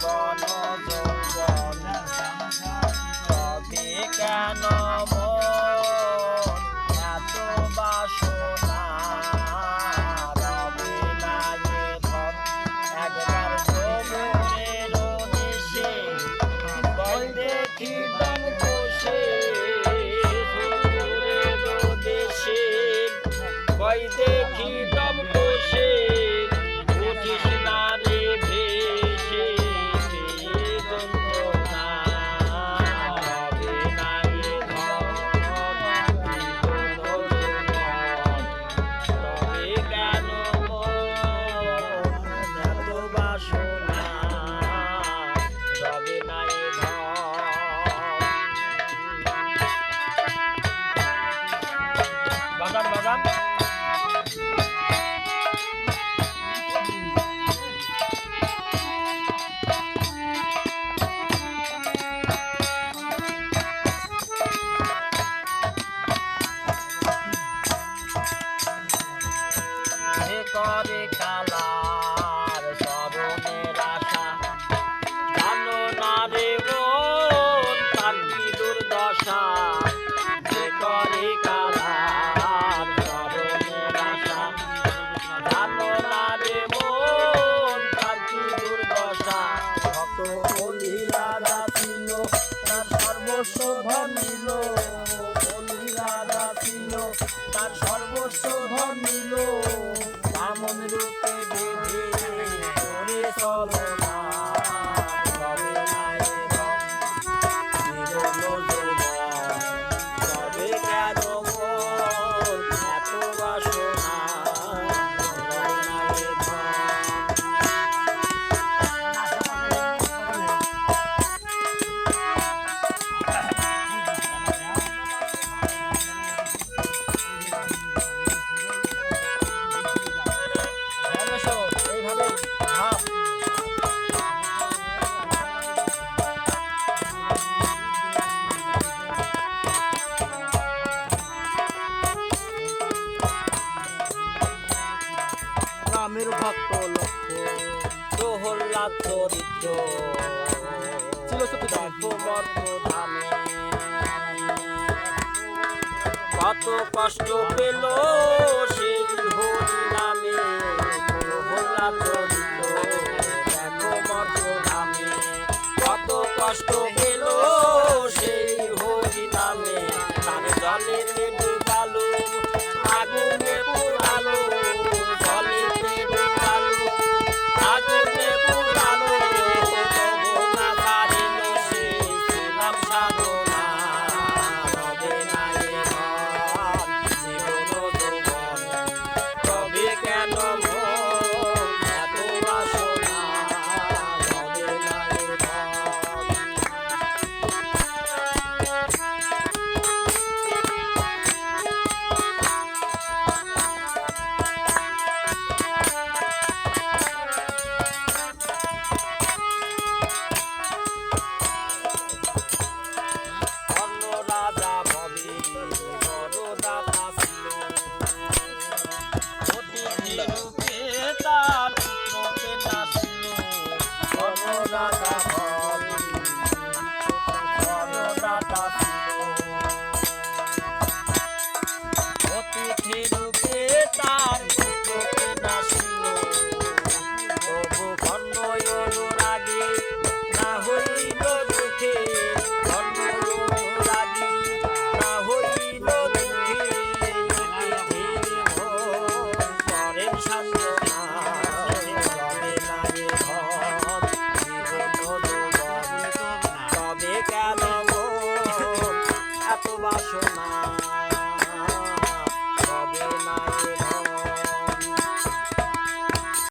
জীবন যৌবন। তবে কেন এত বাসনা। রবে যে ধন একবার যৌবনের দেশে বল দেখি দম কষে বল দেখি করে কালার স্মরণের আশা। জানো না রে বোন, তার কি দুর্দশা? সে করে কালার স্মরণের আশা। জানো না রে বোন, তার কি দুর্দশা? কত অলিরারা ছিল তার সর্বস্ব নিল। অলিরারা ছিল তার সর্বস্ব নিল। রূপে ভক্ত প্রহ্লাদ চরিত্র। ছিল কত কষ্ট পেল সেই নামে প্রহ্লাদ চরিত্র কত কষ্ট পেল